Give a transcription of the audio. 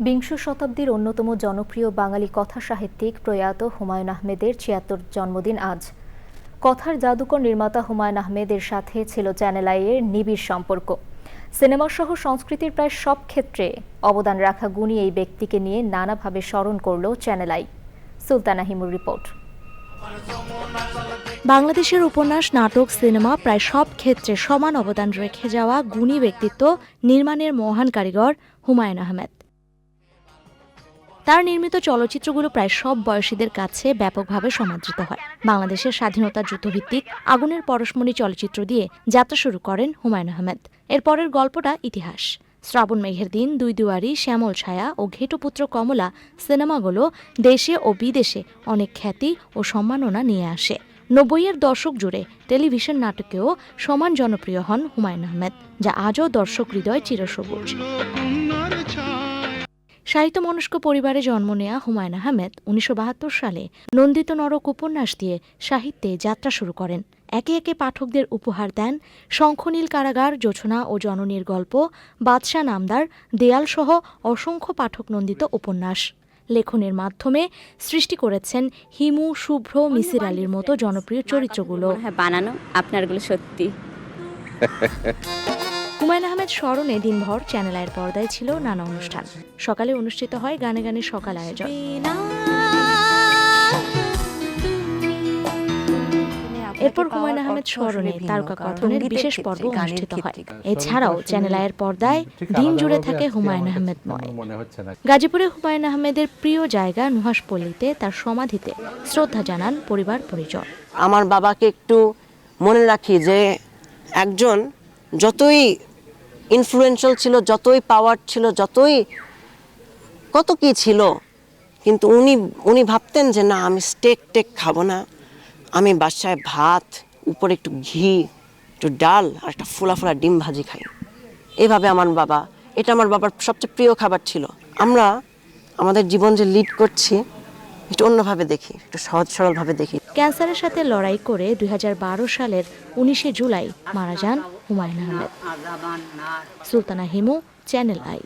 বিংশ শতাব্দীর অন্যতম জনপ্রিয় বাঙালি কথা সাহিত্যিক প্রয়াত হুমায়ুন আহমেদের ছিয়াত্তর জন্মদিন আজ। কথার জাদুকর নির্মাতা হুমায়ুন আহমেদের সাথে ছিল চ্যানেল আইয়ের নিবিড় সম্পর্ক। সিনেমাসহ সংস্কৃতির প্রায় সব ক্ষেত্রে অবদান রাখা গুণী এই ব্যক্তিকে নিয়ে নানাভাবে স্মরণ করল চ্যানেল আই সুলতানা হিমুর রিপোর্ট। বাংলাদেশের উপন্যাস, নাটক, সিনেমা প্রায় সব ক্ষেত্রে সমান অবদান রেখে যাওয়া গুণী ব্যক্তিত্ব নির্মাণের মহান কারিগর হুমায়ুন আহমেদ। তার নির্মিত চলচ্চিত্রগুলো প্রায় সব বয়সীদের কাছে ব্যাপকভাবে সমাদৃত হয়। বাংলাদেশের স্বাধীনতা যুদ্ধভিত্তিক আগুনের পরশমণি চলচ্চিত্র দিয়ে যাত্রা শুরু করেন হুমায়ুন আহমেদ। এরপরের গল্পটা ইতিহাস। শ্রাবণ মেঘের দিন, দুই দুয়ারি, শ্যামল ছায়া ও ঘেটুপুত্র কমলা সিনেমাগুলো দেশে ও বিদেশে অনেক খ্যাতি ও সম্মাননা নিয়ে আসে। নব্বইয়ের দশক জুড়ে টেলিভিশন নাটকেও সমান জনপ্রিয় হন হুমায়ুন আহমেদ, যা আজও দর্শক হৃদয় চিরসবুজ। সাহিত্য মনস্ক পরিবারে জন্ম নেয়া হুমায়ুন আহমেদ উনিশশো বাহাত্তর সালে নন্দিত নরক উপন্যাস দিয়ে সাহিত্যে যাত্রা শুরু করেন। একে একে পাঠকদের উপহার দেন শঙ্খনীল কারাগার জোছনা ও জননীর গল্প বাদশাহ নামদার দেয়ালসহ অসংখ্য পাঠক নন্দিত উপন্যাস। লেখনের মাধ্যমে সৃষ্টি করেছেন হিমু শুভ্র মিসির আলীর মতো জনপ্রিয় চরিত্রগুলো। হ্যাঁ বানানো আপনারগুলো সত্যি। হুমায়ুন আহমেদ স্মরণে দিনভর চ্যানেল আয়ের পর্দায় ছিল নানা অনুষ্ঠান। সকালে অনুষ্ঠিত হয় গানে গানে সকাল আয়োজন। এরপর হুমায়ুন আহমেদ স্মরণে তারকা কথনের বিশেষ পর্ব অনুষ্ঠিত হয়। এছাড়াও চ্যানেল আয়ের পর্দায় দিন জুড়ে থাকে হুমায়ুন আহমেদময় হচ্ছে না গাজীপুরে হুমায়ুন আহমেদের প্রিয় জায়গা নুহাসপল্লীতে তার সমাধিতে শ্রদ্ধা জানান পরিবার পরিজন। আমার বাবাকে একটু মনে রাখি যে একজন যতই ইনফ্লুয়েন্সিয়াল ছিল, যতই পাওয়ার ছিল, যতই কত কি ছিল, কিন্তু উনি উনি ভাবতেন যে না, আমি স্টেক টেক খাব না। আমি বাসায় ভাত, উপরে একটু ঘি, একটু ডাল আর একটা ফোলা ফোলা ডিম ভাজি খাই। এভাবে আমার বাবা, এটা আমার বাবার সবচেয়ে প্রিয় খাবার ছিল। আমরা, আমাদের জীবন যে লিড করছি একটু অন্যভাবে দেখি, একটু সহজ সরলভাবে দেখি। ক্যান্সারের সাথে লড়াই করে দুই হাজার বারো সালের উনিশে জুলাই মারা যান Humayun Ahmed. Sultana Himu, Channel i.